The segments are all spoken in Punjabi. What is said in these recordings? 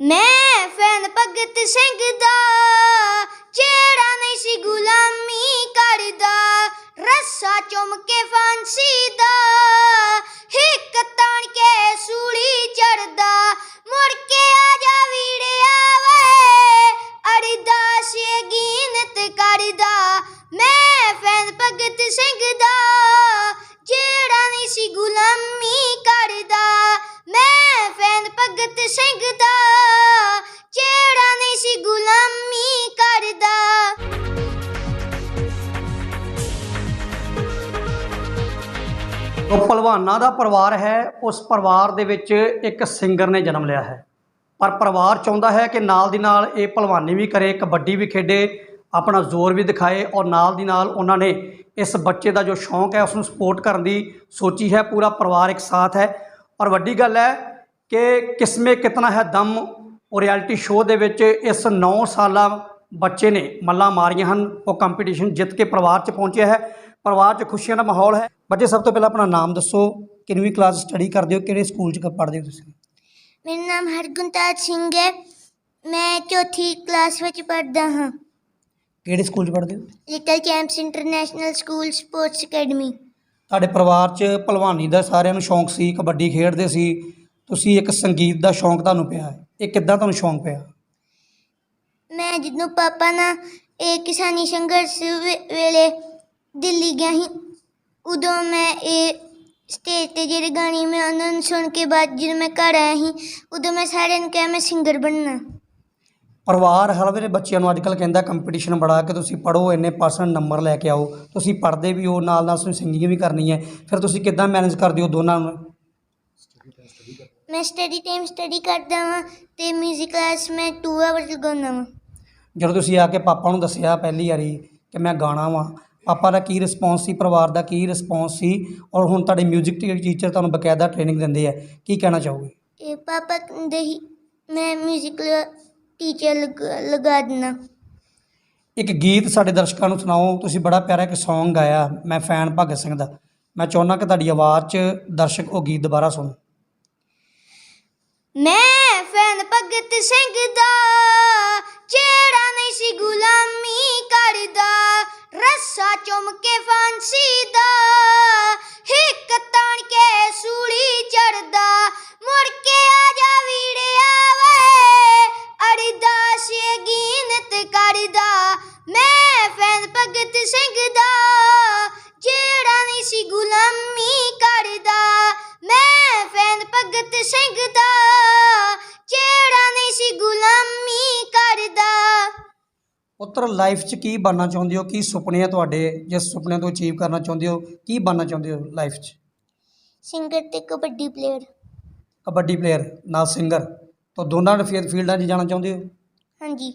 ਮੈਂ ਫੈਨ ਭਗਤ ਸਿੰਘ ਦਾ, ਜਿਹੜਾ ਨਹੀਂ ਸੀ ਗੁਲਾਮੀ ਕਰਦਾ, ਰੱਸਾ ਚੁੰਮ ਕੇ ਫਾਂਸੀ ਦਾ, ਹਿੱਕ ਤਾਣ ਕੇ ਸੂਲੀ ਚੜਦਾ ਮੁੜ ਕੇ ਆ ਜਾ ਵੀੜਿਆ ਵੇ ਅਰਦਾਸ ਯਕੀਨਤ ਕਰਦਾ। ਮੈਂ ਫੈਨ ਭਗਤ ਸਿੰਘ ਦਾ, ਜਿਹੜਾ ਨਹੀਂ ਸੀ ਗੁਲਾਮੀ ਕਰਦਾ, ਮੈਂ ਫੈਨ ਭਗਤ ਸਿੰਘ ਉਹ ਪਹਿਲਵਾਨਾਂ ਦਾ ਪਰਿਵਾਰ ਹੈ, ਉਸ ਪਰਿਵਾਰ ਦੇ ਵਿੱਚ ਇੱਕ ਸਿੰਗਰ ਨੇ ਜਨਮ ਲਿਆ ਹੈ। ਪਰ ਪਰਿਵਾਰ ਚਾਹੁੰਦਾ ਹੈ ਕਿ ਨਾਲ ਦੀ ਨਾਲ ਇਹ ਭਲਵਾਨੀ ਵੀ ਕਰੇ, ਕਬੱਡੀ ਵੀ ਖੇਡੇ, ਆਪਣਾ ਜ਼ੋਰ ਵੀ ਦਿਖਾਏ ਔਰ ਨਾਲ ਦੀ ਨਾਲ ਉਹਨਾਂ ਨੇ ਇਸ ਬੱਚੇ ਦਾ ਜੋ ਸ਼ੌਂਕ ਹੈ ਉਸ ਨੂੰ ਸਪੋਰਟ ਕਰਨ ਦੀ ਸੋਚੀ ਹੈ। ਪੂਰਾ ਪਰਿਵਾਰ ਇੱਕ ਸਾਥ ਹੈ। ਔਰ ਵੱਡੀ ਗੱਲ ਹੈ ਕਿ ਕਿਸਮੇ ਕਿਤਨਾ ਹੈ ਦਮ, ਉਹ ਰਿਐਲਿਟੀ ਸ਼ੋਅ ਦੇ ਵਿੱਚ ਇਸ 9 ਸਾਲਾ ਬੱਚੇ ਨੇ ਮੱਲਾਂ ਮਾਰੀਆਂ ਹਨ। ਉਹ ਕੰਪੀਟੀਸ਼ਨ ਜਿੱਤ ਕੇ ਪਰਿਵਾਰ 'ਚ ਪਹੁੰਚਿਆ ਹੈ। ਪਰਿਵਾਰ 'ਚ ਖੁਸ਼ੀਆਂ ਦਾ ਮਾਹੌਲ ਹੈ। ਬੱਚੇ ਸਭ ਤੋਂ ਪਹਿਲਾਂ ਆਪਣਾ ਨਾਮ ਦੱਸੋ। ਕਿੰਨਵੀਂ ਕਲਾਸ ਸਟੱਡੀ ਕਰਦੇ ਹੋ? ਕਿਹੜੇ ਸਕੂਲ 'ਚ ਪੜ੍ਹਦੇ ਹੋ ਤੁਸੀਂ? ਮੇਰਾ ਨਾਮ ਹਰਗੁਣਤਾਜ ਸਿੰਘ ਹੈ। ਮੈਂ ਚੌਥੀ ਕਲਾਸ ਵਿੱਚ ਪੜ੍ਹਦਾ ਹਾਂ। ਕਿਹੜੇ ਸਕੂਲ 'ਚ ਪੜ੍ਹਦੇ ਹੋ? Little champs international school sports academy ਤੁਹਾਡੇ ਪਰਿਵਾਰ 'ਚ ਭਲਵਾਨੀ ਦਾ ਸਾਰਿਆਂ ਨੂੰ ਸ਼ੌਂਕ ਸੀ ਕਬੱਡੀ ਖੇਡਦੇ ਸੀ। ਤੁਸੀਂ ਇੱਕ ਸੰਗੀਤ ਦਾ ਸ਼ੌਂਕ ਤੁਹਾਨੂੰ ਪਿਆ ਹੈ। ਇਹ ਕਿੱਦਾਂ ਤੁਹਾਨੂੰ ਸ਼ੌਂਕ ਪਿਆ? ਮੈਂ ਜਦੋਂ ਪਾਪਾ ਨਾਲ ਇਹ ਕਿਸਾਨੀ ਸੰਘਰਸ਼ ਵੇ- ਵੇਲੇ ਦਿੱਲੀ ਗਿਆ ਸੀ। ਉਦੋਂ ਮੈਂ ਇਹ ਸਟੇਜ ਤੇ ਜਿਹੜੇ ਗਾਣੇ ਮੈਂ ਉਹਨਾਂ ਨੂੰ ਸੁਣ ਕੇ ਬਾਅਦ ਜਦੋਂ ਮੈਂ ਘਰ ਆਇਆ ਸੀ ਉਦੋਂ ਮੈਂ ਸਾਰਿਆਂ ਨੂੰ ਕਿਹਾ ਮੈਂ ਸਿੰਗਰ ਬਣਨਾ। ਪਰਿਵਾਰ ਹਰ ਵੇਲੇ ਬੱਚਿਆਂ ਨੂੰ ਅੱਜਕੱਲ ਕਹਿੰਦਾ ਕੰਪੀਟੀਸ਼ਨ ਬੜਾ ਕਿ ਤੁਸੀਂ ਪੜ੍ਹੋ ਇੰਨੇ ਪਰਸੈਂਟ ਨੰਬਰ ਲੈ ਕੇ ਆਓ। ਤੁਸੀਂ ਪੜ੍ਹਦੇ ਵੀ ਹੋ ਨਾਲ ਨਾਲ ਤੁਸੀਂ ਸਿੰਗਿੰਗ ਵੀ ਕਰਨੀ ਹੈ। ਫਿਰ ਤੁਸੀਂ ਕਿੱਦਾਂ ਮੈਨੇਜ ਕਰਦੇ ਹੋ ਦੋਨਾਂ ਨੂੰ? ਮੈਂ ਸਟੱਡੀ ਟਾਈਮ ਸਟੱਡੀ ਕਰਦਾ ਹਾਂ ਤੇ 뮤직 ਕਲਾਸ ਮੈਂ 2 ਆਵਰਸ ਲਗਾਉਂਦਾ ਹਾਂ ਜਦੋਂ ਤੁਸੀਂ ਆ ਕੇ ਪਾਪਾ ਨੂੰ ਦੱਸਿਆ ਪਹਿਲੀ ਵਾਰੀ ਕਿ ਮੈਂ ਗਾਣਾ ਵਾਂ ਪਾਪਾ ਦਾ ਕੀ ਰਿਸਪੌਂਸ ਸੀ ਪਰਿਵਾਰ ਦਾ ਕੀ ਰਿਸਪੌਂਸ ਸੀ ਔਰ ਹੁਣ ਤੁਹਾਡੇ 뮤직 ਟੀਚਰ ਤੁਹਾਨੂੰ ਬਕਾਇਦਾ ਟ੍ਰੇਨਿੰਗ ਦਿੰਦੇ ਆ ਕੀ ਕਹਿਣਾ ਚਾਹੋਗੇ ਇਹ ਪਾਪਾ ਕਹਿੰਦੇ ਹੀ ਮੈਂ 뮤직 ਟੀਚਰ ਲਗਾ ਦੇਣਾ ਇੱਕ ਗੀਤ ਸਾਡੇ ਦਰਸ਼ਕਾਂ ਨੂੰ ਸੁਣਾਓ ਤੁਸੀਂ ਬੜਾ ਪਿਆਰਾ ਇੱਕ Song ਗਾਇਆ ਮੈਂ ਫੈਨ ਭਗਤ ਸਿੰਘ ਦਾ ਮੈਂ ਚਾਹੁੰਦਾ ਕਿ ਤੁਹਾਡੀ ਆਵਾਜ਼ 'ਚ ਦਰਸ਼ਕ ਉਹ ਗੀਤ ਦੁਬਾਰਾ ਸੁਣਨ ਮੈਂ ਫੈਨ ਭਗਤ ਸਿੰਘ ਦਾ, ਜਿਹੜਾ ਨਹੀਂ ਸੀ ਗੁਲਾਮੀ ਕਰਦਾ, ਰੱਸਾ ਚੁੰਮ ਕੇ ਫਾਂਸੀ ਦਾ, ਹਿੱਕ ਤਾਣ ਕੇ ਸੂਲੀ ਚੜਦਾ ਮੁੜ ਕੇ ਆ ਜਾ ਵੀੜਿਆ ਲਾਈਫ 'ਚ ਕੀ ਬਣਨਾ ਚਾਹੁੰਦੇ ਹੋ? ਕੀ ਸੁਪਨੇ ਆ ਤੁਹਾਡੇ? ਜਿਸ ਸੁਪਨਿਆਂ ਤੋਂ ਅਚੀਵ ਕਰਨਾ ਚਾਹੁੰਦੇ ਹੋ? ਕੀ ਬਣਨਾ ਚਾਹੁੰਦੇ ਹੋ ਲਾਈਫ 'ਚ? ਸਿੰਗਰ ਤੇ ਕਬੱਡੀ ਪਲੇਅਰ ਕਬੱਡੀ ਪਲੇਅਰ ਨਾਲ ਸਿੰਗਰ ਤਾਂ ਦੋਨਾਂ ਦੇ ਫੀਲ- ਫੀਲਡਾਂ 'ਚ ਜਾਣਾ ਚਾਹੁੰਦੇ ਹੋ? ਹਾਂਜੀ।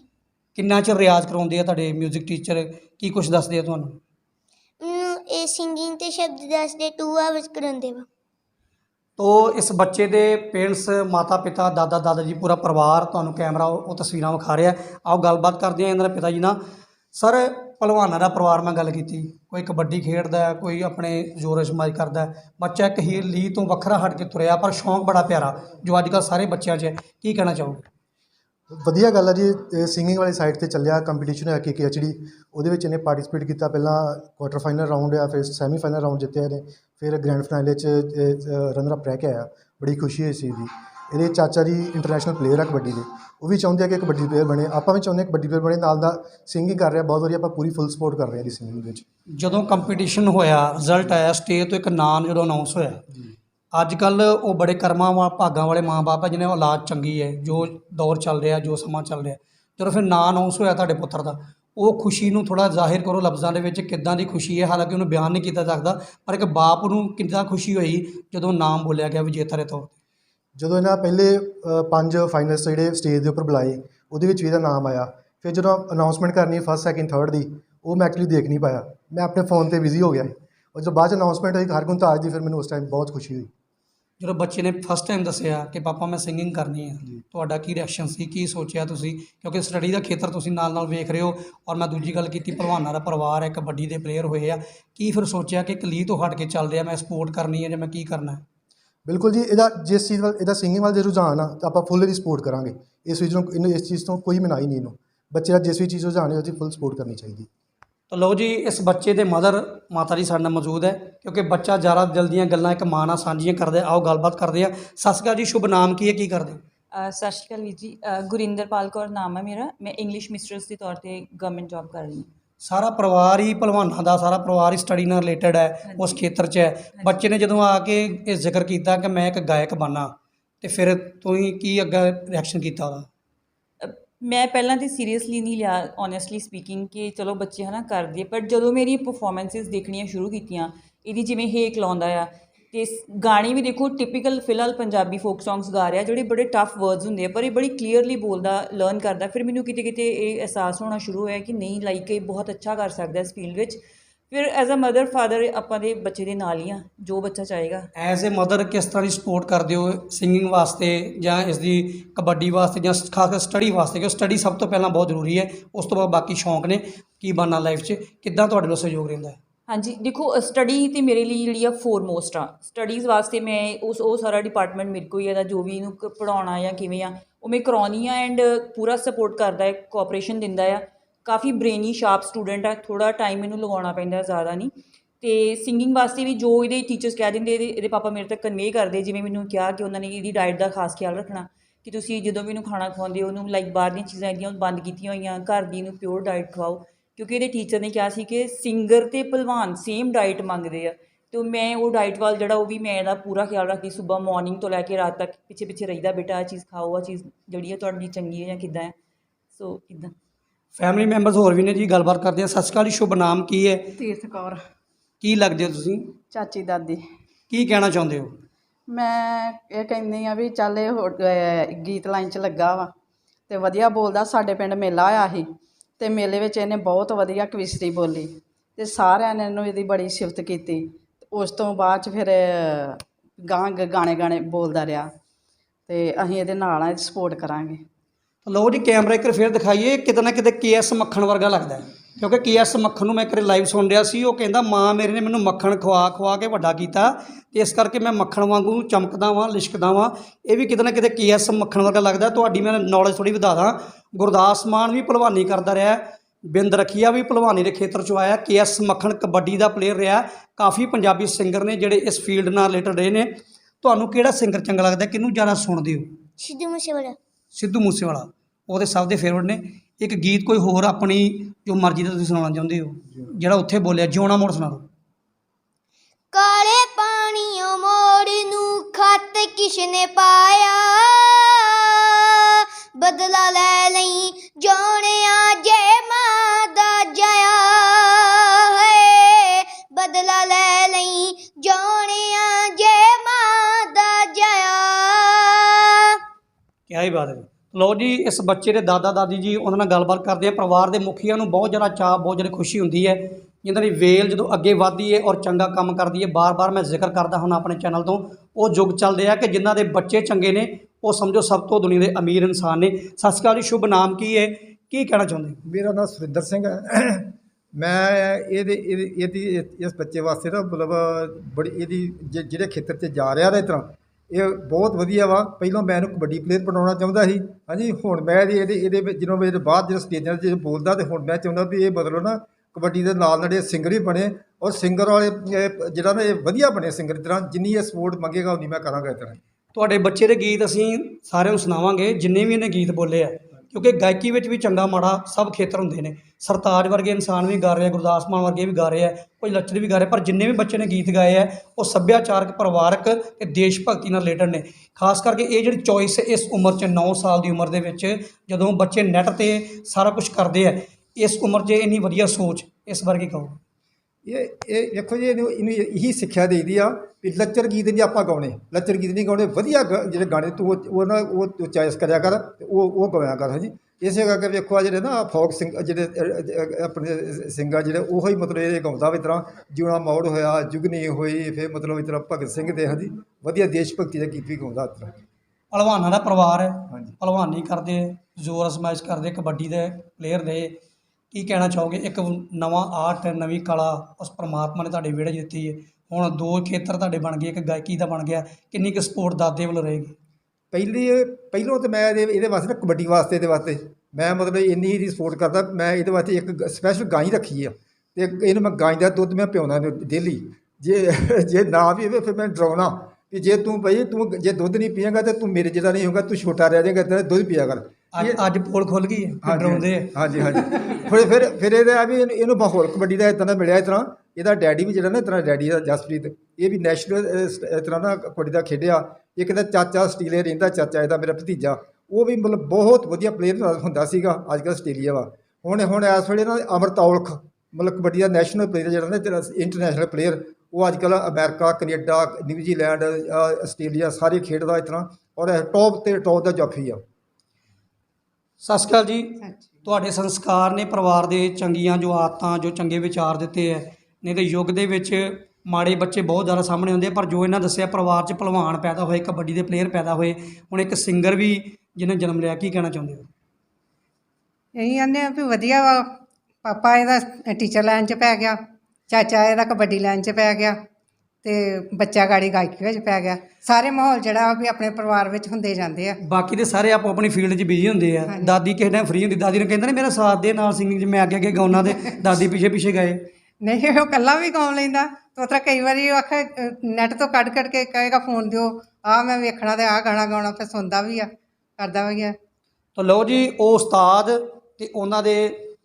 ਕਿੰਨਾ ਚਿਰ ਰਿਆਜ਼ ਕਰਾਉਂਦੇ ਆ ਤੁਹਾਡੇ 뮤직 ਟੀਚਰ ਕੀ ਕੁਝ ਦੱਸਦੇ ਆ ਤੁਹਾਨੂੰ? ਮੈਨੂੰ ਇਹ ਸਿੰਗਿੰਗ ਤੇ ਸ਼ਬਦ ਦੱਸਦੇ 2 ਆਵਰਸ ਕਰਾਉਂਦੇ ਵਾ। ਤੋ ਇਸ ਬੱਚੇ ਦੇ ਪੇਰੈਂਟਸ ਮਾਤਾ ਪਿਤਾ ਦਾਦਾ ਦਾਦਾ ਜੀ ਪੂਰਾ ਪਰਿਵਾਰ ਤੁਹਾਨੂੰ ਕੈਮਰਾ ਉਹ ਤਸਵੀਰਾਂ ਵਿਖਾ ਰਿਹਾ ਆਓ ਗੱਲਬਾਤ ਕਰਦੇ ਹਾਂ ਇਹਨਾਂ ਦੇ ਪਿਤਾ ਜੀ ਨਾਲ। ਸਰ ਭਲਵਾਨਾਂ ਦਾ ਪਰਿਵਾਰ ਮੈਂ ਗੱਲ ਕੀਤੀ। ਕੋਈ ਕਬੱਡੀ ਖੇਡਦਾ ਕੋਈ ਆਪਣੇ ਜ਼ੋਰ ਅਜ਼ਮਾਇਸ਼ ਕਰਦਾ ਬੱਚਾ ਇੱਕ ਹੀ ਲੀ ਤੋਂ ਵੱਖਰਾ ਹਟ ਕੇ ਤੁਰਿਆ, ਪਰ ਸ਼ੌਂਕ ਬੜਾ ਪਿਆਰਾ, ਜੋ ਅੱਜ ਕੱਲ੍ਹ ਸਾਰੇ ਬੱਚਿਆਂ 'ਚ ਹੈ। ਕੀ ਕਹਿਣਾ ਚਾਹੋਗੇ? ਵਧੀਆ ਗੱਲ ਹੈ ਜੀ ਸਿੰਗਿੰਗ ਵਾਲੀ ਸਾਈਡ ਤੇ ਚੱਲਿਆ ਕੰਪੀਟੀਸ਼ਨ ਹੋਇਆ ਕਿ ਐਚਡੀ ਉਹਦੇ ਵਿੱਚ ਇਹਨੇ ਪਾਰਟਿਸਿਪੇਟ ਕੀਤਾ ਪਹਿਲਾਂ ਕੁਆਟਰ ਫਾਈਨਲ ਰਾਊਂਡ ਆ ਫਿਰ ਸੈਮੀ ਫਾਈਨਲ ਰਾਊਂਡ ਜਿੱਤਿਆ ਇਹਨੇ ਫਿਰ ਗ੍ਰੈਂਡ ਫਾਈਨਲ 'ਚ ਰਨਰ ਅਪ ਰਹਿ ਕੇ ਆਇਆ ਬੜੀ ਖੁਸ਼ੀ ਹੋਈ ਸੀ ਦੀ ਇਹਦੇ ਚਾਚਾ ਜੀ ਇੰਟਰਨੈਸ਼ਨਲ ਪਲੇਅਰ ਆ ਕਬੱਡੀ ਦੇ ਉਹ ਵੀ ਚਾਹੁੰਦੇ ਆ ਕਿ ਕਬੱਡੀ ਪਲੇਅਰ ਬਣੇ ਆਪਾਂ ਵੀ ਚਾਹੁੰਦੇ ਹਾਂ ਕਬੱਡੀ ਪਲੇਅਰ ਬਣੇ ਨਾਲ ਦਾ ਸਿੰਗਿੰਗ ਕਰ ਰਿਹਾ ਬਹੁਤ ਵਧੀਆ ਆਪਾਂ ਪੂਰੀ ਫੁੱਲ ਸਪੋਰਟ ਕਰ ਰਹੇ ਹਾਂ ਦੀ ਸਿੰਗਿੰਗ ਵਿੱਚ। ਜਦੋਂ ਕੰਪੀਟੀਸ਼ਨ ਹੋਇਆ ਰਿਜ਼ਲਟ ਆਇਆ ਸਟੇਜ ਤੋਂ ਇੱਕ ਨਾਮ ਜਦੋਂ ਅਨਾਉਂਸ ਹੋਇਆ ਅੱਜ ਕੱਲ ਉਹ ਬੜੇ ਕਰਮਾਂ ਵਾ, ਭਾਗਾਂ ਵਾਲੇ ਮਾਂ-ਬਾਪ ਆ ਜਿਹਨੇ ਔਲਾਦ ਚੰਗੀ ਹੈ, ਜੋ ਦੌਰ ਚੱਲ ਰਿਹਾ, ਜੋ ਸਮਾਂ ਚੱਲ ਰਿਹਾ। ਜਦੋਂ ਫਿਰ ਨਾਂ ਅਨਾਉਂਸ ਹੋਇਆ ਤੁਹਾਡੇ ਪੁੱਤਰ ਦਾ, ਉਹ ਖੁਸ਼ੀ ਨੂੰ ਥੋੜਾ ਜ਼ਾਹਿਰ ਕਰੋ ਲਫ਼ਜ਼ਾਂ ਦੇ ਵਿੱਚ, ਕਿੱਦਾਂ ਦੀ ਖੁਸ਼ੀ ਹੈ, ਹਾਲਾਂਕਿ ਉਹਨੂੰ ਬਿਆਨ ਨਹੀਂ ਕੀਤਾ ਸਕਦਾ ਪਰ ਇੱਕ ਬਾਪ ਨੂੰ ਕਿੰਨਾ ਖੁਸ਼ੀ ਹੋਈ ਜਦੋਂ ਨਾਮ ਬੋਲਿਆ ਗਿਆ ਵਿਜੇਤਾ ਦੇ ਤੌਰ ਜਦੋਂ ਇਹਨਾਂ ਪਹਿਲੇ ਪੰਜ ਫਾਈਨਲਿਸਟ ਜਿਹੜੇ ਸਟੇਜ ਦੇ ਉੱਪਰ ਬੁਲਾਏ, ਉਹਦੇ ਵਿੱਚ ਵੀ ਇਹਦਾ ਨਾਮ ਆਇਆ। ਫਿਰ ਜਦੋਂ ਅਨਾਉਂਸਮੈਂਟ ਕਰਨੀ ਫਸਟ ਸੈਕਿੰਡ ਥਰਡ ਦੀ, ਉਹ ਮੈਂ ਐਕਚੁਅਲੀ ਦੇਖ ਨਹੀਂ ਪਾਇਆ। ਮੈਂ ਆਪਣੇ ਫੋਨ ਤੇ ਬਿਜ਼ੀ ਹੋ ਗਿਆ ਉਹ ਜਦੋਂ ਬਾਅਦ ਚ ਅਨਾਉਂਸਮੈਂਟ ਹੋਈ, ਹਰਗੁਣ ਤਾਜ ਦੀ, ਫਿਰ ਮੈਨੂੰ ਉਸ ਟਾਈਮ ਬਹੁਤ ਖੁਸ਼ੀ ਹੋਈ। ਜਦੋਂ ਬੱਚੇ ਨੇ ਫਸਟ ਟਾਈਮ ਦੱਸਿਆ ਕਿ ਪਾਪਾ ਮੈਂ ਸਿੰਗਿੰਗ ਕਰਨੀ ਹੈ ਤੁਹਾਡਾ ਕੀ ਰਿਐਕਸ਼ਨ ਸੀ? ਕੀ ਸੋਚਿਆ ਤੁਸੀਂ? ਕਿਉਂਕਿ ਸਟੱਡੀ ਦਾ ਖੇਤਰ ਤੁਸੀਂ ਨਾਲ ਨਾਲ ਵੇਖ ਰਹੇ ਹੋ ਔਰ ਮੈਂ ਦੂਜੀ ਗੱਲ ਕੀਤੀ ਭਲਵਾਨਾਂ ਦਾ ਪਰਿਵਾਰ ਹੈ ਕਬੱਡੀ ਦੇ ਪਲੇਅਰ ਹੋਏ ਆ। ਕੀ ਫਿਰ ਸੋਚਿਆ ਕਿ ਕਲੀ ਤੋਂ ਹਟ ਕੇ ਚੱਲ ਰਿਹਾ ਮੈਂ ਸਪੋਰਟ ਕਰਨੀ ਹੈ ਜਾਂ ਮੈਂ ਕੀ ਕਰਨਾ? ਹੈ ਬਿਲਕੁਲ ਜੀ ਇਹਦਾ ਜਿਸ ਚੀਜ਼ ਵੱਲ ਇਹਦਾ ਸਿੰਗਿੰਗ ਵੱਲ ਜੇ ਰੁਝਾਨ ਆ ਤਾਂ ਆਪਾਂ ਫੁੱਲ ਇਹਦੀ ਸਪੋਰਟ ਕਰਾਂਗੇ। ਇਸ ਚੀਜ਼ ਨੂੰ ਇਹਨੂੰ ਇਸ ਚੀਜ਼ ਤੋਂ ਕੋਈ ਮਨਾਹੀ ਨਹੀਂ ਇਹਨੂੰ। ਬੱਚੇ ਦਾ ਜਿਸ ਵੀ ਚੀਜ਼ ਰੁਝਾਨ ਹੈ ਉਹਦੀ ਫੁੱਲ ਸਪੋਰਟ ਕਰਨੀ ਚਾਹੀਦੀ। ਤਾਂ ਲਓ ਜੀ ਇਸ ਬੱਚੇ ਦੇ ਮਦਰ ਮਾਤਾ ਜੀ ਸਾਡੇ ਨਾਲ ਮੌਜੂਦ ਹੈ ਕਿਉਂਕਿ ਬੱਚਾ ਜ਼ਿਆਦਾ ਦਿਲ ਦੀਆਂ ਗੱਲਾਂ ਇੱਕ ਮਾਂ ਨਾਲ ਸਾਂਝੀਆਂ ਕਰਦੇ ਆਓ ਗੱਲਬਾਤ ਕਰਦੇ ਆ। ਅਕਾਲ ਜੀ ਸ਼ੁਭ ਨਾਮ ਕੀ ਹੈ ਕੀ ਕਰਦੇ ਹੋ? ਸਤਿ ਸ਼੍ਰੀ ਅਕਾਲ ਵੀਰ ਜੀ ਗੁਰਿੰਦਰਪਾਲ ਕੌਰ ਨਾਮ ਹੈ ਮੇਰਾ ਮੈਂ ਇੰਗਲਿਸ਼ ਮਿਸਟਰਸ ਦੇ ਤੌਰ ਤੇ ਗਵਰਨਮੈਂਟ ਜੌਬ ਕਰ ਰਹੀ ਹਾਂ। ਸਾਰਾ ਪਰਿਵਾਰ ਹੀ ਭਲਵਾਨਾਂ ਦਾ ਸਾਰਾ ਪਰਿਵਾਰ ਹੀ ਸਟੱਡੀ ਨਾਲ ਰਿਲੇਟਡ ਹੈ ਉਸ ਖੇਤਰ 'ਚ ਹੈ। ਬੱਚੇ ਨੇ ਜਦੋਂ ਆ ਕੇ ਇਹ ਜ਼ਿਕਰ ਕੀਤਾ ਕਿ ਮੈਂ ਇੱਕ ਗਾਇਕ ਬਣਨਾ ਤੇ ਫਿਰ ਤੁਸੀਂ ਕੀ ਅੱਗਾ ਰਿਐਕਸ਼ਨ ਕੀਤਾ ਉਹਦਾ? ਮੈਂ ਪਹਿਲਾਂ ਤੇ ਸੀਰੀਅਸਲੀ ਨਹੀਂ ਲਿਆ ਓਨੈਸਟਲੀ ਸਪੀਕਿੰਗ ਕਿ ਚਲੋ ਬੱਚੇ ਹਨਾ ਕਰਦੇ ਪਰ ਜਦੋਂ ਮੇਰੀ ਪਰਫਾਰਮੈਂਸਸ ਦੇਖਣੀਆਂ ਸ਼ੁਰੂ ਕੀਤੀਆਂ, ਇਹਦੀ ਜਿਵੇਂ ਹੇਕ ਲਾਉਂਦਾ ਆ, ਤੇ ਗਾਣੇ ਵੀ ਦੇਖੋ ਟਿਪੀਕਲ ਫਿਲਹਾਲ ਪੰਜਾਬੀ ਫੋਕ ਸੌਂਗਸ ਗਾ ਰਿਹਾ, ਜਿਹੜੇ ਬੜੇ ਟਫ ਵਰਡਸ ਹੁੰਦੇ ਆ, ਪਰ ਇਹ ਬੜੀ ਕਲੀਅਰਲੀ ਬੋਲਦਾ ਲਰਨ ਕਰਦਾ, ਫਿਰ ਮੈਨੂੰ ਕਿਤੇ ਕਿਤੇ ਇਹ ਅਹਿਸਾਸ ਹੋਣਾ ਸ਼ੁਰੂ ਹੋਇਆ ਕਿ ਨਹੀਂ ਲਾਈਕ ਇਹ ਬਹੁਤ ਅੱਛਾ ਕਰ ਸਕਦਾ ਇਸ ਫੀਲਡ ਵਿੱਚ। ਫਿਰ ਐਜ਼ ਅ ਮਦਰ ਫਾਦਰ ਆਪਾਂ ਦੇ ਬੱਚੇ ਦੇ ਨਾਲ ਹੀ ਆ ਜੋ ਬੱਚਾ ਚਾਹੇਗਾ। ਐਜ਼ ਅ ਮਦਰ ਕਿਸ ਤਰ੍ਹਾਂ ਦੀ ਸਪੋਰਟ ਕਰਦੇ ਹੋ ਸਿੰਗਿੰਗ ਵਾਸਤੇ ਜਾਂ ਇਸ ਦੀ ਕਬੱਡੀ ਵਾਸਤੇ ਜਾਂ ਖਾਸ ਕਰ ਸਟੱਡੀ ਵਾਸਤੇ? ਕਿਉਂਕਿ ਸਟੱਡੀ ਸਭ ਤੋਂ ਪਹਿਲਾਂ ਬਹੁਤ ਜ਼ਰੂਰੀ ਹੈ ਉਸ ਤੋਂ ਬਾਅਦ ਬਾਕੀ ਸ਼ੌਂਕ ਨੇ ਕੀ ਬਣਨਾ ਲਾਈਫ 'ਚ ਕਿੱਦਾਂ ਤੁਹਾਡੇ ਨਾਲ ਸਹਿਯੋਗ ਰਹਿੰਦਾ ਹੈ? ਹਾਂਜੀ ਦੇਖੋ ਸਟੱਡੀ ਤੇ ਮੇਰੇ ਲਈ ਜਿਹੜੀ ਆ ਫੋਰਮੋਸਟ ਆ। ਸਟੱਡੀਜ਼ ਵਾਸਤੇ ਮੈਂ ਉਸ ਉਹ ਸਾਰਾ ਡਿਪਾਰਟਮੈਂਟ ਮੇਰੇ ਕੋਲ ਹੀ ਇਹਦਾ ਜੋ ਵੀ ਇਹਨੂੰ ਪੜ੍ਹਾਉਣਾ ਜਾਂ ਕਿਵੇਂ ਆ ਉਹ ਮੈਂ ਕਰਾਉਣੀ ਆ ਐਂਡ ਪੂਰਾ ਸਪੋਰਟ ਕਰਦਾ ਹੈ ਕੋਆਪਰੇਸ਼ਨ ਦਿੰਦਾ ਆ। ਕਾਫੀ ਬ੍ਰੇਨੀ, ਸ਼ਾਰਪ ਸਟੂਡੈਂਟ ਆ ਥੋੜਾ ਟਾਈਮ ਇਹਨੂੰ ਲਗਾਉਣਾ ਪੈਂਦਾ ਜ਼ਿਆਦਾ ਨਹੀਂ। ਤੇ ਸਿੰਗਿੰਗ ਵਾਸਤੇ ਵੀ ਜੋ ਇਹਦੇ ਟੀਚਰਸ ਕਹਿ ਦਿੰਦੇ, ਇਹਦੇ ਇਹਦੇ ਪਾਪਾ ਮੇਰੇ ਤੱਕ ਕਨਵੇ ਕਰਦੇ, ਜਿਵੇਂ ਮੈਨੂੰ ਕਿਹਾ ਕਿ ਉਹਨਾਂ ਨੇ ਇਹਦੀ ਡਾਈਟ ਦਾ ਖਾਸ ਖਿਆਲ ਰੱਖਣਾ, ਕਿ ਤੁਸੀਂ ਜਦੋਂ ਵੀ ਇਹਨੂੰ ਖਾਣਾ ਖਵਾਉਂਦੇ ਹੋ, ਉਹਨੂੰ ਲਾਈਕ ਬਾਹਰ ਦੀਆਂ ਚੀਜ਼ਾਂ ਇਹਦੀਆਂ ਬੰਦ ਕੀਤੀਆਂ ਹੋਈਆਂ, ਘਰ ਦੀ ਇਹਨੂੰ ਪਿਓਰ ਡਾਈਟ ਖਵਾਓ, ਕਿਉਂਕਿ ਇਹਦੇ ਟੀਚਰ ਨੇ ਕਿਹਾ ਸੀ ਕਿ ਸਿੰਗਰ ਤੇ ਭਲਵਾਨ ਸੇਮ ਡਾਈਟ ਮੰਗਦੇ ਆ। ਤੇ ਮੈਂ ਉਹ ਡਾਈਟ ਵੱਲ ਜਿਹੜਾ ਉਹ ਵੀ ਮੈਂ ਇਹਦਾ ਪੂਰਾ ਖਿਆਲ ਰੱਖਦੀ ਸਵੇਰ ਮਾਰਨਿੰਗ ਤੋਂ ਲੈ ਕੇ ਰਾਤ ਤੱਕ ਪਿੱਛੇ ਪਿੱਛੇ ਰਹੀਦਾ ਬੇਟਾ ਆ ਚੀਜ਼ ਖਾਓ ਆ ਚੀਜ਼ ਜਿਹੜੀ ਹੈ ਤੁਹਾਡੇ ਲਈ ਚੰਗੀ ਹੈ ਜਾਂ ਕਿੱਦਾਂ ਹੈ ਸੋ ਇਦਾਂ। ਫੈਮਿਲੀ ਮੈਂਬਰਸ ਹੋਰ ਵੀ ਨੇ ਜੀ ਗੱਲਬਾਤ ਕਰਦੇ ਆ ਸਤਿ ਸ਼੍ਰੀ ਅਕਾਲ ਜੀ ਸ਼ੁਭ ਨਾਮ ਕੀ ਹੈ? ਤੀਰਥ ਕੌਰ। ਕੀ ਲੱਗਦੇ ਹੋ ਤੁਸੀਂ? ਚਾਚੀ ਦਾਦੀ। ਕੀ ਕਹਿਣਾ ਚਾਹੁੰਦੇ ਹੋ? ਮੈਂ ਇਹ ਕਹਿੰਦੀ ਆ ਵੀ ਚੱਲ ਇਹ ਹੋ- ਅਹ ਗੀਤ ਲਾਈਨ 'ਚ ਲੱਗਾ ਵਾ ਤੇ ਵਧੀਆ ਬੋਲਦਾ। ਸਾਡੇ ਪਿੰਡ ਮੇਲਾ ਹੋਇਆ ਸੀ ਤੇ ਮੇਲੇ ਵਿੱਚ ਇਹਨੇ ਬਹੁਤ ਵਧੀਆ ਕਵਿਸ਼ਰੀ ਬੋਲੀ ਤੇ ਸਾਰਿਆਂ ਨੇ ਇਹਨੂੰ ਇਹਦੀ ਬੜੀ ਸਿਫਤ ਕੀਤੀ। ਉਸ ਤੋਂ ਬਾਅਦ 'ਚ ਫਿਰ ਗਾਂ ਗਾਣੇ ਗਾਣੇ ਬੋਲਦਾ ਰਿਹਾ ਤੇ ਅਸੀਂ ਇਹਦੇ ਨਾਲ ਆ ਸਪੋਰਟ ਕਰਾਂਗੇ। ਲਓ ਜੀ ਕੈਮਰਾ ਇੱਕ ਵਾਰ ਫੇਰ ਦਿਖਾਈਏ, ਕਿਤੇ ਨਾ ਕਿਤੇ ਕੇਐਸ ਮੱਖਣ ਵਰਗਾ ਲੱਗਦਾ ਹੈ। ਕਿਉਂਕਿ ਕੇਐਸ ਮੱਖਣ ਨੂੰ ਮੈਂ ਇੱਕ ਵਾਰੀ ਲਾਈਵ ਸੁਣ ਰਿਹਾ ਸੀ, ਉਹ ਕਹਿੰਦਾ, ਮਾਂ ਮੇਰੇ ਨੇ ਮੈਨੂੰ ਮੱਖਣ ਖਵਾ ਖਵਾ ਕੇ ਵੱਡਾ ਕੀਤਾ। ਤੇ ਇਸ ਕਰਕੇ ਮੈਂ ਮੱਖਣ ਵਾਂਗੂ ਚਮਕਦਾ ਵਾਂ, ਲਿਸ਼ਕਦਾ ਵਾਂ। ਇਹ ਵੀ ਕਿਤੇ ਨਾ ਕਿਤੇ ਕੇਐਸ ਮੱਖਣ ਵਰਗਾ ਲੱਗਦਾ ਤੁਹਾਡੀ ਮੈਂ ਨੌਲੇਜ ਥੋੜੀ ਵਧਾ ਦਾਂ। ਗੁਰਦਾਸ ਮਾਨ ਵੀ ਭਲਵਾਨੀ ਕਰਦਾ ਰਿਹਾ ਬਿੰਦ ਰਖੀਆ ਵੀ ਭਲਵਾਨੀ ਦੇ ਖੇਤਰ ਚੋਂ ਆਇਆ ਕੇਐਸ ਮੱਖਣ ਕਬੱਡੀ ਦਾ ਪਲੇਅਰ ਰਿਹਾ ਕਾਫੀ ਪੰਜਾਬੀ ਸਿੰਗਰ ਨੇ ਜਿਹੜੇ ਇਸ ਫੀਲਡ ਨਾਲ ਰਿਲੇਟਡ ਰਹੇ ਨੇ। ਤੁਹਾਨੂੰ ਕਿਹੜਾ ਸਿੰਗਰ ਚੰਗਾ ਲੱਗਦਾ ਕਿਹਨੂੰ ਜ਼ਿਆਦਾ ਸੁਣਦੇ ਹੋ? ਸਿੱਧੂ ਮੂਸੇਵਾਲਾ। ਸਿੱਧੂ ਮੂਸੇਵਾਲਾ ਉਹਦੇ ਸਭ ਦੇ ਫੇਵਰਟ ਨੇ। ਇੱਕ ਗੀਤ ਕੋਈ ਹੋਰ ਆਪਣੀ ਜੋ ਮਰਜ਼ੀ ਦਾ ਤੁਸੀਂ ਸੁਣਾਉਣਾ ਚਾਹੁੰਦੇ ਹੋ, ਜਿਹੜਾ ਉੱਥੇ ਬੋਲਿਆ, ਜਿਉਣਾ ਮੋੜ ਸੁਣਾ ਦਿਓ। ਕਾਲੇ ਪਾਣੀਓ ਮੋੜ ਨੂੰ ਖੱਤ ਕਿਸ਼ਨੇ ਪਾਇਆ? ਬਦਲਾ ਲੈ ਲਈ ਜੋਣਿਆ ਜੇ ਕਿਆ ਹੀ ਬਾਤ ਹੈ। ਲਓ ਜੀ, ਇਸ ਬੱਚੇ ਦੇ ਦਾਦਾ ਦਾਦੀ ਜੀ ਉਹਨਾਂ ਨਾਲ ਗੱਲਬਾਤ ਕਰਦੇ ਆ ਪਰਿਵਾਰ ਦੇ ਮੁਖੀਆਂ ਨੂੰ ਬਹੁਤ ਜ਼ਿਆਦਾ ਚਾਅ, ਬਹੁਤ ਜ਼ਿਆਦਾ ਖੁਸ਼ੀ ਹੁੰਦੀ ਹੈ। ਜਿਨ੍ਹਾਂ ਦੀ ਵੇਲ ਜਦੋਂ ਅੱਗੇ ਵਧਦੀ ਹੈ ਔਰ ਚੰਗਾ ਕੰਮ ਕਰਦੀ ਹੈ, ਬਾਰ-ਬਾਰ ਮੈਂ ਜ਼ਿਕਰ ਕਰਦਾ ਹੁਣ ਆਪਣੇ ਚੈਨਲ ਤੋਂ। ਉਹ ਯੁੱਗ ਚੱਲਦੇ ਆ ਕਿ ਜਿਨ੍ਹਾਂ ਦੇ ਬੱਚੇ ਚੰਗੇ ਨੇ, ਉਹ ਸਮਝੋ ਸਭ ਤੋਂ ਦੁਨੀਆ ਦੇ ਅਮੀਰ ਇਨਸਾਨ ਨੇ। ਸਤਿ ਸ਼੍ਰੀ ਅਕਾਲ ਜੀ, ਸ਼ੁਭ ਨਾਮ ਕੀ ਹੈ? ਕੀ ਕਹਿਣਾ ਚਾਹੁੰਦੇ? ਮੇਰਾ ਨਾਮ ਸੁਰਿੰਦਰ ਸਿੰਘ ਹੈ। ਮੈਂ ਇਹਦੇ, ਇਹਦੀ ਇਹਦੀ ਇਸ ਬੱਚੇ ਵਾਸਤੇ ਨਾ ਮਤਲਬ ਬੜੀ ਇਹਦੀ ਜਿਹੜੇ ਖੇਤਰ 'ਚ ਜਾ ਰਿਹਾ ਨਾ ਇਸ ਤਰ੍ਹਾਂ ਇਹ ਬਹੁਤ ਵਧੀਆ ਵਾ। ਪਹਿਲਾਂ ਮੈਂ ਇਹਨੂੰ ਕਬੱਡੀ ਪਲੇਅਰ ਬਣਾਉਣਾ ਚਾਹੁੰਦਾ ਸੀ। ਹਾਂਜੀ, ਹੁਣ ਮੈਂ ਇਹਦੀ ਇਹਦੇ ਇਹਦੇ ਵਿੱਚ ਜਦੋਂ ਮੇਰੇ ਬਾਅਦ ਜਦੋਂ ਸਟੇਜਾਂ 'ਤੇ ਬੋਲਦਾ ਤੇ ਹੁਣ ਮੈਂ ਚਾਹੁੰਦਾ ਵੀ ਇਹ ਬਦਲੋ ਨਾ। ਕਬੱਡੀ ਦੇ ਨਾਲ ਨਾਲ ਇਹ ਸਿੰਗਰ ਹੀ ਬਣੇ ਔਰ ਸਿੰਗਰ ਵਾਲੇ ਜਿਹੜਾ ਨਾ ਇਹ ਵਧੀਆ ਬਣੇ ਸਿੰਗਰ ਤਰ੍ਹਾਂ ਜਿੰਨੀ ਇਹ ਸਪੋਰਟ ਮੰਗੇਗਾ, ਉਨੀ ਮੈਂ ਕਰਾਂਗਾ ਇਸ ਤਰ੍ਹਾਂ। ਤੁਹਾਡੇ ਬੱਚੇ ਦੇ ਗੀਤ ਅਸੀਂ ਸਾਰਿਆਂ ਨੂੰ ਸੁਣਾਵਾਂਗੇ, ਜਿੰਨੇ ਵੀ ਇਹਨੇ ਗੀਤ ਬੋਲੇ ਆ। ਕਿਉਂਕਿ ਗਾਇਕੀ ਵਿੱਚ ਵੀ ਚੰਗਾ ਮਾੜਾ ਸਭ ਖੇਤਰ ਹੁੰਦੇ ਨੇ। ਸਰਤਾਜ ਵਰਗੇ ਇਨਸਾਨ ਵੀ ਗਾ ਰਹੇ ਆ, ਗੁਰਦਾਸ ਮਾਨ ਵਰਗੇ ਵੀ ਗਾ ਰਹੇ ਆ, ਕੋਈ ਲੱਚਰ ਵੀ ਗਾ ਰਹੇ ਪਰ ਜਿੰਨੇ ਵੀ ਬੱਚੇ ਨੇ ਗੀਤ ਗਾਏ ਆ, ਉਹ ਸੱਭਿਆਚਾਰਕ, ਪਰਿਵਾਰਕ ਤੇ ਦੇਸ਼ ਭਗਤੀ ਨਾਲ ਰਿਲੇਟਡ ਨੇ। ਖਾਸ ਕਰਕੇ ਇਹ ਜਿਹੜੀ ਚੋਇਸ ਇਸ ਉਮਰ 'ਚ 9 ਸਾਲ ਦੀ ਉਮਰ ਦੇ ਵਿੱਚ ਜਦੋਂ ਬੱਚੇ ਨੈੱਟ ਤੇ ਸਾਰਾ ਕੁਝ ਕਰਦੇ ਆ, ਇਸ ਉਮਰ 'ਚ ਇੰਨੀ ਵਧੀਆ ਸੋਚ, ਇਸ ਬਾਰੇ ਕਹੋ ਇਹ ਇਹ ਵੇਖੋ ਜੀ ਇਹਨੂੰ ਇਹਨੂੰ ਇਹੀ ਸਿੱਖਿਆ ਦੇਈਦੀ ਆ ਵੀ ਲੱਚਰ ਗੀਤ ਨਹੀਂ ਆਪਾਂ ਗਾਉਣੇ। ਲੱਚਰ ਗੀਤ ਨਹੀਂ ਗਾਉਣੇ ਵਧੀਆ ਜਿਹੜੇ ਗਾਣੇ ਤੂੰ ਉਹ ਨਾ ਉਹ ਚॉइस ਕਰਿਆ ਕਰ ਤੇ ਉਹ ਉਹ ਗਾਇਆ ਕਰ ਹਾਂਜੀ। ਇਸੇ ਕਰਕੇ ਵੇਖੋ ਆ ਜਿਹੜੇ ਨਾ ਫੋਕ ਸਿੰਘ ਜਿਹੜੇ ਆਪਣੇ ਸਿੰਗਰ ਜਿਹੜੇ ਉਹੋ ਹੀ ਮਤਲਬ ਇਹ ਗਾਉਂਦਾ ਵੀ ਤਰ੍ਹਾਂ ਜਿਉਣਾ ਮੌੜ ਹੋਇਆ ਜੁਗਨੀ ਹੋਈ ਫਿਰ ਮਤਲਬ ਇਸ ਤਰ੍ਹਾਂ ਭਗਤ ਸਿੰਘ ਦੇ ਹਾਂਜੀ। ਵਧੀਆ ਦੇਸ਼ ਭਗਤੀ ਦੇ ਗੀਤ ਵੀ ਗਾਉਂਦਾ ਇਸ ਤਰ੍ਹਾਂ। ਪਹਿਲਵਾਨਾਂ ਦਾ ਪਰਿਵਾਰ ਹੈ। ਹਾਂਜੀ। ਪਹਿਲਵਾਨੀ ਕਰਦੇ ਜ਼ੋਰ ਅਜ਼ਮਾਇਸ਼ ਕਰਦੇ ਕਬੱਡੀ ਦੇ ਪਲੇਅਰ ਦੇ ਕੀ ਕਹਿਣਾ ਚਾਹੋਗੇ? ਇੱਕ ਨਵਾਂ ਆਰਟ, ਨਵੀਂ ਕਲਾ ਉਸ ਪਰਮਾਤਮਾ ਨੇ ਤੁਹਾਡੇ ਵਿਹੜੇ 'ਚ ਦਿੱਤੀ ਹੈ। ਹੁਣ ਦੋ ਖੇਤਰ ਤੁਹਾਡੇ ਬਣ ਗਏ, ਇੱਕ ਗਾਇਕੀ ਦਾ ਬਣ ਗਿਆ। ਕਿੰਨੀ ਕੁ ਸਪੋਰਟ ਦਾਦੇ ਵੱਲੋਂ ਰਹੇਗੀ? ਪਹਿਲੀ ਪਹਿਲੋਂ ਤਾਂ ਮੈਂ ਇਹਦੇ ਇਹਦੇ ਵਾਸਤੇ ਨਾ ਕਬੱਡੀ ਵਾਸਤੇ, ਇਹਦੇ ਵਾਸਤੇ। ਮੈਂ ਮਤਲਬ ਇੰਨੀ ਇਹਦੀ ਸਪੋਰਟ ਕਰਦਾ, ਮੈਂ ਇਹਦੇ ਵਾਸਤੇ ਇੱਕ ਸਪੈਸ਼ਲ ਗਾਂ ਰੱਖੀ ਆ। ਤੇ ਇਹਨੂੰ ਮੈਂ ਗਾਂ ਦਾ ਦੁੱਧ ਮੈਂ ਪਿਆਉਂਦਾ ਡੇਲੀ ਜੇ ਜੇ ਨਾ ਵੀ ਹੋਵੇ ਫਿਰ ਮੈਂ ਡਰਾਉਣਾ ਕਿ ਜੇ ਤੂੰ ਬਈ, ਤੂੰ ਜੇ ਦੁੱਧ ਨਹੀਂ ਪੀਏਗਾ ਤੇ ਤੂੰ ਮੇਰੇ ਜਿਹੜਾ ਨਹੀਂ ਹੋਗਾ ਤੂੰ ਛੋਟਾ ਰਹਿ ਜਾਏਗਾ ਤੇ ਦੁੱਧ ਪੀਆ ਕਰ। ਅੱਜ ਅੱਜ ਪੋਲ ਖੁੱਲ ਗਈ ਹੈ ਡਰਾਉਂਦੇ ਆ। ਹਾਂਜੀ ਹਾਂਜੀ। ਫਿਰ ਫਿਰ ਫਿਰ ਇਹਦੇ ਆ ਵੀ ਇਹਨੂੰ- ਮਾਹੌਲ ਕਬੱਡੀ ਦਾ ਇਤਨਾ ਮਿਲਿਆ ਤਰ੍ਹਾਂ। ਇਹਦਾ ਡੈਡੀ ਵੀ ਜਿਹੜਾ ਨਾ ਤਰ੍ਹਾਂ ਡੈਡੀ ਦਾ ਜਸਪ੍ਰੀਤ ਇਹ ਵੀ ਨੈਸ਼ਨਲ ਤਰ੍ਹਾਂ ਨਾ ਕਬੱਡੀ ਦਾ ਖੇਡਿਆ। ਇੱਕ ਦਾ ਚਾਚਾ ਆਸਟ੍ਰੇਲੀਆ ਰਹਿੰਦਾ ਚਾਚਾ ਇਹਦਾ ਮੇਰਾ ਭਤੀਜਾ। ਉਹ ਵੀ ਮਤਲਬ ਬਹੁਤ ਵਧੀਆ ਪਲੇਅਰ ਹੁੰਦਾ ਸੀਗਾ ਅੱਜ ਕੱਲ੍ਹ ਆਸਟ੍ਰੇਲੀਆ ਵਾ। ਹੁਣ ਹੁਣ ਇਸ ਵੇਲੇ ਨਾ ਅਮਰਤ ਔਲਖ ਮਤਲਬ ਕਬੱਡੀ ਦਾ ਨੈਸ਼ਨਲ ਪਲੇਅਰ ਜਿਹੜਾ ਨਾ ਇੰਟਰਨੈਸ਼ਨਲ ਪਲੇਅਰ ਉਹ ਅੱਜ ਕੱਲ੍ਹ ਅਮਰੀਕਾ ਕੈਨੇਡਾ ਨਿਊਜ਼ੀਲੈਂਡ ਆਸਟ੍ਰੇਲੀਆ ਸਾਰੇ ਖੇਡਦਾ ਤਰ੍ਹਾਂ। ਔਰ ਟੌਪ ਤੇ ਟੌਪ ਦਾ ਜਾਫੀ ਆ। ਸਤਿ ਸ਼੍ਰੀ ਅਕਾਲ ਜੀ। ਤੁਹਾਡੇ ਸੰਸਕਾਰ ਨੇ ਪਰਿਵਾਰ ਦੇ ਚੰਗੀਆਂ ਜੋ ਆਦਤਾਂ ਜੋ ਚੰਗੇ ਵਿਚਾਰ ਦਿੱਤੇ ਹੈ ਨਹੀਂ ਤੇ ਯੁੱਗ ਦੇ ਵਿੱਚ ਮਾੜੇ ਬੱਚੇ ਬਹੁਤ ਜ਼ਿਆਦਾ ਸਾਹਮਣੇ ਹੁੰਦੇ ਪਰ ਜੋ ਇਹਨਾਂ ਦੱਸਿਆ ਪਰਿਵਾਰ 'ਚ ਭਲਵਾਨ ਪੈਦਾ ਹੋਏ ਕਬੱਡੀ ਦੇ ਪਲੇਅਰ ਪੈਦਾ ਹੋਏ ਹੁਣ ਇੱਕ ਸਿੰਗਰ ਵੀ ਜਿਹਨੇ ਜਨਮ ਲਿਆ ਕੀ ਕਹਿਣਾ ਚਾਹੁੰਦੇ ਹੋ? ਇਹੀ ਕਹਿੰਦੇ ਆ ਵੀ ਵਧੀਆ ਵਾ ਪਾਪਾ ਇਹਦਾ ਟੀਚਰ ਲਾਈਨ 'ਚ ਪੈ ਗਿਆ ਚਾਚਾ ਇਹਦਾ ਕਬੱਡੀ ਲਾਈਨ 'ਚ ਪੈ ਗਿਆ। ਤੇ ਬੱਚਾ ਗਾੜੀ ਗਾਇਕੀ ਵਿੱਚ ਪੈ ਗਿਆ। ਸਾਰੇ ਮਾਹੌਲ ਜਿਹੜਾ ਵੀ ਆਪਣੇ ਪਰਿਵਾਰ ਵਿੱਚ ਹੁੰਦੇ ਜਾਂਦੇ ਆ। ਬਾਕੀ ਦੇ ਸਾਰੇ ਆਪੋ ਆਪਣੀ ਫੀਲਡ 'ਚ ਬਿਜ਼ੀ ਹੁੰਦੇ ਆ। ਦਾਦੀ ਕਿਸੇ ਟਾਈਮ ਫ੍ਰੀ ਹੁੰਦੀ। ਦਾਦੀ ਨੂੰ ਕਹਿੰਦੇ ਨੇ ਮੇਰਾ ਸਾਥ ਦੇ ਨਾਲ ਸਿੰਗਿੰਗ 'ਚ ਮੈਂ ਅੱਗੇ ਅੱਗੇ ਗਾਉਣਾ ਤੇ ਦਾਦੀ ਪਿੱਛੇ ਪਿੱਛੇ ਗਏ। ਨਹੀਂ ਉਹ ਕੱਲਾ ਵੀ ਗਾਉਣ ਲੈਂਦਾ। ਤੇ ਉਤਰਾ ਕਈ ਵਾਰੀ ਉਹ ਆਖੇ ਨੈਟ ਤੋਂ ਕੱਢ ਕੱਢ ਕੇ ਕਹੇਗਾ ਫੋਨ ਦਿਓ। ਆ ਮੈਂ ਵੇਖਣਾ ਤੇ ਆ ਗਾਣਾ ਗਾਉਣਾ ਫਿਰ ਸੁਣਦਾ ਵੀ ਆ ਕਰਦਾ ਵੀ ਆ। ਤਾਂ ਲਓ ਜੀ ਉਹ ਉਸਤਾਦ ਤੇ ਉਹਨਾਂ ਦੇ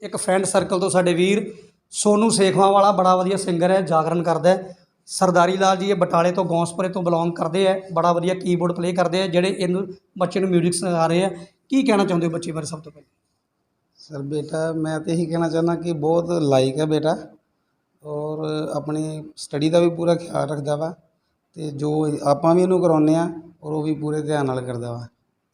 ਇੱਕ ਫਰੈਂਡ ਸਰਕਲ ਤੋਂ ਸਾਡੇ ਵੀਰ ਸੋਨੂ ਸੇਖਵਾਂ ਵਾਲਾ ਬੜਾ ਵਧੀਆ ਸਿੰਗਰ ਹੈ ਜਾਗਰਣ ਕਰਦਾ ਹੈ। ਸਰਦਾਰੀ ਲਾਲ ਜੀ ਇਹ ਬਟਾਲੇ ਤੋਂ ਗੌਂਸਪੁਰੇ ਤੋਂ ਬਿਲੋਂਗ ਕਰਦੇ ਆ, ਬੜਾ ਵਧੀਆ ਕੀਬੋਰਡ ਪਲੇ ਕਰਦੇ ਆ, ਜਿਹੜੇ ਇਹਨੂੰ ਬੱਚੇ ਨੂੰ ਮਿਊਜ਼ਿਕ ਸਿਖਾ ਰਹੇ ਆ। ਕੀ ਕਹਿਣਾ ਚਾਹੁੰਦੇ ਹੋ ਬੱਚੇ ਬਾਰੇ ਸਭ ਤੋਂ ਪਹਿਲਾਂ? ਸਰ ਬੇਟਾ, ਮੈਂ ਤਾਂ ਇਹੀ ਕਹਿਣਾ ਚਾਹੁੰਦਾ ਕਿ ਬਹੁਤ ਲਾਇਕ ਹੈ ਬੇਟਾ ਔਰ ਆਪਣੀ ਸਟੱਡੀ ਦਾ ਵੀ ਪੂਰਾ ਖਿਆਲ ਰੱਖਦਾ ਵਾ ਤੇ ਜੋ ਆਪਾਂ ਵੀ ਇਹਨੂੰ ਕਰਾਉਂਦੇ ਆ ਔਰ ਉਹ ਵੀ ਪੂਰੇ ਧਿਆਨ ਨਾਲ ਕਰਦਾ ਵਾ।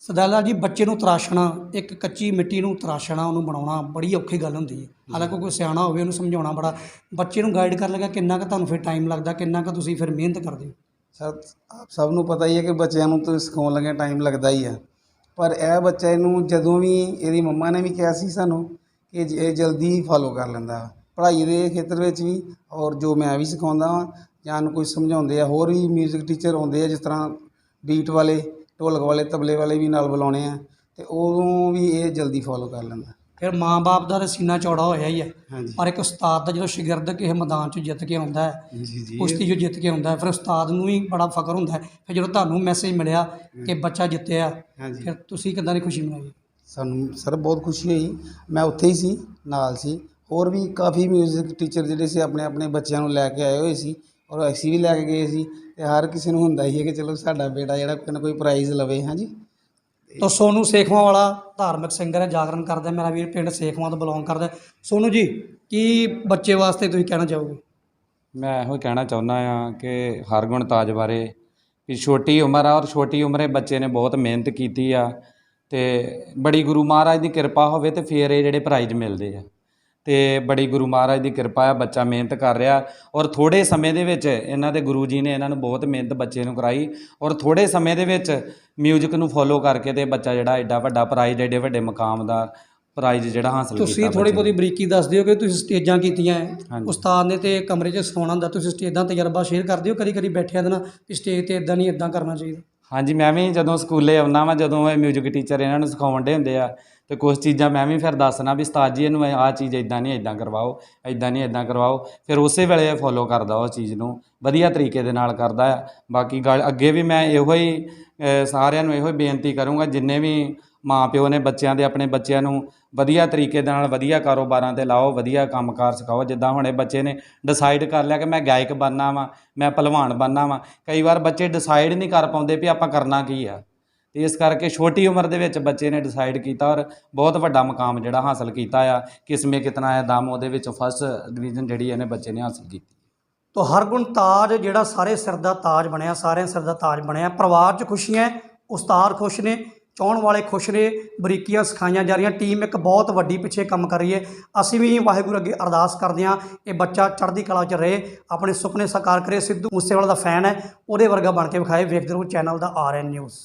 ਸਰਦਾਰ ਜੀ, ਬੱਚੇ ਨੂੰ ਤਰਾਸ਼ਣਾ, ਇੱਕ ਕੱਚੀ ਮਿੱਟੀ ਨੂੰ ਤਰਾਸ਼ਣਾ, ਉਹਨੂੰ ਬਣਾਉਣਾ ਬੜੀ ਔਖੀ ਗੱਲ ਹੁੰਦੀ ਹੈ। ਹਾਲਾਂਕਿ ਕੋਈ ਸਿਆਣਾ ਹੋਵੇ, ਉਹਨੂੰ ਸਮਝਾਉਣਾ ਬੜਾ, ਬੱਚੇ ਨੂੰ ਗਾਈਡ ਕਰਨ ਲੱਗਾ, ਕਿੰਨਾ ਕੁ ਤੁਹਾਨੂੰ ਫਿਰ ਟਾਈਮ ਲੱਗਦਾ, ਕਿੰਨਾ ਕੁ ਤੁਸੀਂ ਫਿਰ ਮਿਹਨਤ ਕਰਦੇ ਹੋ? ਸਰ, ਆਪ ਸਭ ਨੂੰ ਪਤਾ ਹੀ ਹੈ ਕਿ ਬੱਚਿਆਂ ਨੂੰ ਤਾਂ ਸਿਖਾਉਣ ਲੱਗੇ ਟਾਈਮ ਲੱਗਦਾ ਹੀ ਆ। ਪਰ ਇਹ ਬੱਚੇ ਨੂੰ ਜਦੋਂ ਵੀ ਇਹਦੀ ਮੰਮਾ ਨੇ ਵੀ ਕਿਹਾ ਸੀ ਸਾਨੂੰ ਕਿ ਜ- ਇਹ ਜਲਦੀ ਫਾਲੋ ਕਰ ਲੈਂਦਾ, ਪੜ੍ਹਾਈ ਦੇ ਖੇਤਰ ਵਿੱਚ ਵੀ, ਔਰ ਜੋ ਮੈਂ ਵੀ ਸਿਖਾਉਂਦਾ ਵਾਂ, ਜਾਂ ਨੂੰ ਕੋਈ ਸਮਝਾਉਂਦੇ ਆ, ਹੋਰ ਵੀ 뮤직 ਟੀਚਰ ਆਉਂਦੇ ਆ, ਜਿਸ ਤਰ੍ਹਾਂ ਬੀਟ ਵਾਲੇ ਢੋਲਕ ਵਾਲੇ ਤਬਲੇ ਵਾਲੇ ਵੀ ਨਾਲ ਬੁਲਾਉਣੇ ਆ ਤੇ ਉਦੋਂ ਵੀ ਇਹ ਜਲਦੀ ਫਾਲੋ ਕਰ ਲੈਂਦਾ। ਫਿਰ ਮਾਂ-ਬਾਪ ਦਾ ਤਾਂ ਸੀਨਾ ਚੌੜਾ ਹੋਇਆ ਹੀ ਹੈ ਪਰ ਇੱਕ ਉਸਤਾਦ ਦਾ ਜਦੋਂ ਸ਼ਾਗਿਰਦ ਕਿਸੇ ਮੈਦਾਨ 'ਚ ਜਿੱਤ ਕੇ ਆਉਂਦਾ ਹੈ ਜੀ ਜੀ ਕੁਸ਼ਤੀ 'ਚੋਂ ਜਿੱਤ ਕੇ ਆਉਂਦਾ ਫਿਰ ਉਸਤਾਦ ਨੂੰ ਵੀ ਬੜਾ ਫਖਰ ਹੁੰਦਾ ਹੈ। ਫਿਰ ਜਦੋਂ ਤੁਹਾਨੂੰ ਮੈਸੇਜ ਮਿਲਿਆ ਕਿ ਬੱਚਾ ਜਿੱਤਿਆ ਫਿਰ ਤੁਸੀਂ ਕਿੱਦਾਂ ਦੀ ਖੁਸ਼ੀ ਮਨਾਈ? ਸਾਨੂੰ ਸਰ ਬਹੁਤ ਖੁਸ਼ੀ ਹੋਈ। ਮੈਂ ਉੱਥੇ ਹੀ ਸੀ ਨਾਲ ਸੀ। ਹੋਰ ਵੀ ਕਾਫੀ 뮤직 ਟੀਚਰ ਜਿਹੜੇ ਸੀ ਆਪਣੇ ਆਪਣੇ ਬੱਚਿਆਂ ਨੂੰ ਲੈ ਕੇ ਆਏ ਹੋਏ ਸੀ। ਔਰ ਅਸੀਂ ਵੀ ਲੈ ਕੇ ਗਏ ਸੀ ਤੇ ਹਰ ਕਿਸੇ ਨੂੰ ਹੁੰਦਾ ਹੀ ਹੈ ਕਿ ਚਲੋ ਸਾਡਾ ਬੇਟਾ ਜਿਹੜਾ ਕੋਈ ਨਾ ਕੋਈ ਪ੍ਰਾਈਜ਼ ਲਵੇ ਹਾਂਜੀ। ਤਾਂ ਸੋਨੂ ਸੇਖਵਾਂ ਵਾਲਾ ਧਾਰਮਿਕ ਸਿੰਗਰ ਹੈ ਜਾਗਰਣ ਕਰਦਾ ਹੈ, ਮੇਰਾ ਵੀਰ ਪਿੰਡ ਸੇਖਵਾਂ ਤੋਂ ਬਿਲੋਂਗ ਕਰਦਾ ਹੈ। ਸੋਨੂ ਜੀ ਕੀ ਬੱਚੇ ਵਾਸਤੇ ਤੁਸੀਂ ਕਹਿਣਾ ਚਾਹੋਗੇ? ਮੈਂ ਇਹੋ ਕਹਿਣਾ ਚਾਹੁੰਦਾ ਆ ਕਿ ਹਰਗੁਣ ਤਾਜ ਬਾਰੇ ਵੀ ਛੋਟੀ ਉਮਰ ਆ ਔਰ ਛੋਟੀ ਉਮਰੇ ਬੱਚੇ ਨੇ ਬਹੁਤ ਮਿਹਨਤ ਕੀਤੀ ਆ ਤੇ ਬੜੀ ਗੁਰੂ ਮਹਾਰਾਜ ਦੀ ਕਿਰਪਾ ਹੋਵੇ ਤੇ ਫਿਰ ਇਹ ਜਿਹੜੇ ਪ੍ਰਾਈਜ਼ ਮਿਲਦੇ ਆ। ਤੇ ਬੜੀ ਗੁਰੂ ਮਹਾਰਾਜ ਦੀ ਕਿਰਪਾ ਆ ਬੱਚਾ ਮਿਹਨਤ ਕਰ ਰਿਹਾ ਔਰ ਥੋੜੇ ਸਮੇਂ ਦੇ ਵਿੱਚ ਇਹਨਾਂ ਦੇ ਗੁਰੂ ਜੀ ਨੇ ਇਹਨਾਂ ਨੂੰ ਬਹੁਤ ਮਿਹਨਤ ਬੱਚੇ ਨੂੰ ਕਰਾਈ ਔਰ ਥੋੜੇ ਸਮੇਂ ਦੇ ਵਿੱਚ ਮਿਊਜ਼ਿਕ ਨੂੰ ਫੋਲੋ ਕਰਕੇ ਤੇ ਬੱਚਾ ਜਿਹੜਾ ਐਡਾ ਵੱਡਾ ਪ੍ਰਾਈਜ਼ ਐਡੇ ਵੱਡੇ ਮਕਾਮ ਦਾ ਪ੍ਰਾਈਜ਼ ਜਿਹੜਾ ਹਾਸਲ ਕੀਤਾ ਤੁਸੀਂ ਥੋੜੀ। ਬਹੁਤੀ ਬਰੀਕੀ ਦੱਸ ਦਿਓ ਕਿ ਤੁਸੀਂ ਸਟੇਜਾਂ ਕੀਤੀਆਂ ਹੈ। ਉਸਤਾਦ ਨੇ ਤੇ ਕਮਰੇ 'ਚ ਸਿਖਾਉਣਾ ਹੁੰਦਾ ਤੁਸੀਂ ਸਟੇਜਾਂ ਤਜਰਬਾ ਸ਼ੇਅਰ ਕਰਦੇ ਹੋ ਕਦੀ ਕਦੀ ਬੈਠਿਆਂ ਦੇ ਨਾਲ ਕਿ ਸਟੇਜ ਤੇ ਇਦਾਂ ਨਹੀਂ ਇਦਾਂ ਕਰਨਾ ਚਾਹੀਦਾ ਹਾਂਜੀ ਮੈਂ ਵੀ ਜਦੋਂ ਸਕੂਲੇ ਆਉਣਾ ਵਾਂ ਜਦੋਂ ਇਹ ਮਿਊਜ਼ਿਕ ਟੀਚਰ ਇਹਨਾਂ ਨੂੰ ਸਿਖਾਉਣ ਦੇ ਹੁੰਦੇ ਆ ਤੇ ਕੁਝ ਚੀਜ਼ਾਂ ਮੈਂ ਵੀ ਫਿਰ ਦੱਸਣਾ ਵੀ ਉਸਤਾਦ ਜੀ ਇਹਨੂੰ ਆਹ ਚੀਜ਼ ਇਦਾਂ ਨਹੀਂ ਇਦਾਂ ਕਰਵਾਓ ਇਦਾਂ ਨਹੀਂ ਇਦਾਂ ਕਰਵਾਓ, ਫਿਰ ਉਸੇ ਵੇਲੇ ਫੋਲੋ ਕਰਦਾ ਉਹ ਚੀਜ਼ ਨੂੰ, ਵਧੀਆ ਤਰੀਕੇ ਦੇ ਨਾਲ ਕਰਦਾ ਆ। ਬਾਕੀ ਗੱਲ ਅੱਗੇ ਵੀ ਮੈਂ ਇਹੋ ਹੀ ਸਾਰਿਆਂ ਨੂੰ ਇਹੋ ਹੀ ਬੇਨਤੀ ਕਰੂੰਗਾ, ਜਿੰਨੇ ਵੀ ਮਾਂ ਪਿਓ ਨੇ ਬੱਚਿਆਂ ਦੇ, ਆਪਣੇ ਬੱਚਿਆਂ ਨੂੰ ਵਧੀਆ ਤਰੀਕੇ ਦੇ ਨਾਲ ਵਧੀਆ ਕਾਰੋਬਾਰਾਂ ਤੇ ਲਾਓ, ਵਧੀਆ ਕੰਮਕਾਰ ਸਿਖਾਓ, ਜਿੱਦਾਂ ਹੁਣ ਇਹ ਬੱਚੇ ਨੇ ਡਿਸਾਈਡ ਕਰ ਲਿਆ ਕਿ ਮੈਂ ਗਾਇਕ ਬਣਨਾ ਵਾਂ, ਮੈਂ ਪਹਿਲਵਾਨ ਬਣਨਾ ਵਾਂ, ਕਈ ਵਾਰ ਬੱਚੇ ਡਿਸਾਈਡ ਨਹੀਂ ਕਰ ਪਾਉਂਦੇ ਵੀ ਆਪਾਂ ਕਰਨਾ ਕੀ ਆ। ਤੇ ਇਸ ਕਰਕੇ ਛੋਟੀ ਉਮਰ ਦੇ ਵਿੱਚ ਬੱਚੇ ਨੇ ਡਿਸਾਈਡ ਕੀਤਾ ਔਰ ਬਹੁਤ ਵੱਡਾ ਮੁਕਾਮ ਜਿਹੜਾ ਹਾਸਲ ਕੀਤਾ ਆ, ਕਿਸਮੇ ਕਿਤਨਾ ਹੈ, ਦਮ ਉਹਦੇ ਵਿੱਚ ਫਸਟ ਡਿਵੀਜ਼ਨ ਜਿਹੜੀ ਇਹਨੇ ਬੱਚੇ ਨੇ ਹਾਸਲ ਕੀਤੀ। ਤੋ ਹਰਗੁਣ ਤਾਜ ਜਿਹੜਾ ਸਾਰੇ ਸਿਰ ਦਾ ਤਾਜ ਬਣਿਆ, ਸਾਰਿਆਂ ਸਿਰ ਦਾ ਤਾਜ ਬਣਿਆ, ਪਰਿਵਾਰ 'ਚ ਖੁਸ਼ੀਆਂ ਉਸਤਾਦ ਖੁਸ਼ ਨੇ, ਚਾਹਣ ਵਾਲੇ ਖੁਸ਼ ਨੇ, ਬਰੀਕੀਆਂ ਸਿਖਾਈਆਂ ਜਾ ਰਹੀਆਂ ਟੀਮ ਇੱਕ ਬਹੁਤ ਵੱਡੀ ਪਿੱਛੇ ਕੰਮ ਕਰ ਰਹੀ ਹੈ। ਅਸੀਂ ਵੀ ਵਾਹਿਗੁਰੂ ਅੱਗੇ ਅਰਦਾਸ ਕਰਦੇ ਹਾਂ, ਇਹ ਬੱਚਾ ਚੜ੍ਹਦੀ ਕਲਾ 'ਚ ਰਹੇ, ਆਪਣੇ ਸੁਪਨੇ ਸਾਕਾਰ ਕਰੇ, ਸਿੱਧੂ ਮੂਸੇਵਾਲਾ ਦਾ ਫੈਨ ਹੈ, ਉਹਦੇ ਵਰਗਾ ਬਣ ਕੇ ਵਿਖਾਏ ਵੇਖਦੇ ਰਹੋ ਚੈਨਲ ਦਾ ਆਰ ਐਨ ਨਿਊਜ਼